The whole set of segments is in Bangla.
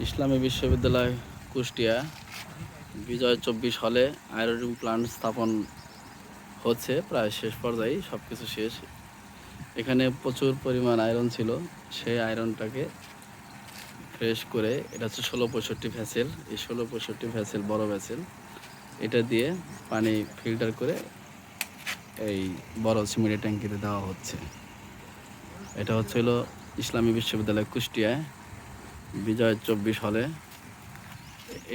ইসলামী বিশ্ববিদ্যালয় কুষ্টিয়া, বিজয় চব্বিশ হলে আয়রন প্লান্ট স্থাপন হচ্ছে, প্রায় শেষ পর্যায়ে সব কিছু শেষ। এখানে প্রচুর পরিমাণ আয়রন ছিল, সেই আয়রনটাকে ফ্রেশ করে, এটা হচ্ছে ষোলো পঁয়ষট্টি ভ্যাসেল, এই ষোলো পঁয়ষট্টি ভ্যাসেল, বড় ভ্যাসেল, এটা দিয়ে পানি ফিল্টার করে এই বড় সিমেন্টের ট্যাঙ্কিতে দেওয়া হচ্ছে। এটা হচ্ছে হলো ইসলামী বিশ্ববিদ্যালয় কুষ্টিয়ায় বিজয় চব্বিশ হলে।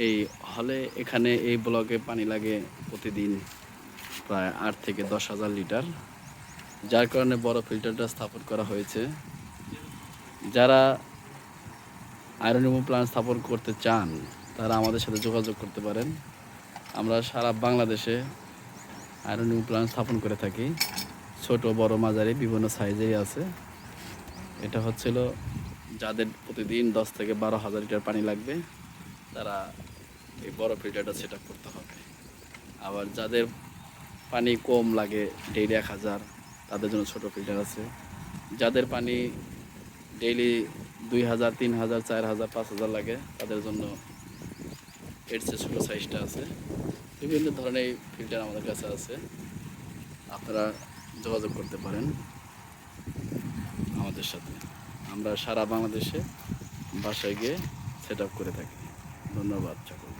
এই হলে এখানে এই ব্লকে পানি লাগে প্রতিদিন প্রায় আট থেকে দশ হাজার লিটার। যার কারণে বড় ফিল্টারটা স্থাপন করা হয়েছে। যারা আয়রন রিমুভ প্ল্যান্ট স্থাপন করতে চান, তারা আমাদের সাথে যোগাযোগ করতে পারেন। আমরা সারা বাংলাদেশে আয়রন রিমুভ প্ল্যান্ট স্থাপন করে থাকি। ছোট, বড় মাঝারি, বিভিন্ন সাইজেই আছে। এটা হচ্ছিল যাদের প্রতিদিন দশ থেকে বারো হাজার লিটার পানি লাগবে, তারা এই বড় ফিল্টারটা সেট করতে হবে। আবার যাদের পানি কম লাগে ডেইলি এক হাজার, তাদের জন্য ছোট ফিল্টার আছে। যাদের পানি ডেইলি দুই হাজার, তিন হাজার, চার হাজার, পাঁচ হাজার লাগে, তাদের জন্য এর চেয়ে ছোটো সাইজটা আছে। বিভিন্ন ধরনের ফিল্টার আমাদের কাছে আছে। আপনারা যোগাযোগ করতে পারেন আমাদের সাথে। আমরা সারা বাংলাদেশে বাসায় গিয়ে সেট করে থাকি। ধন্যবাদ সকল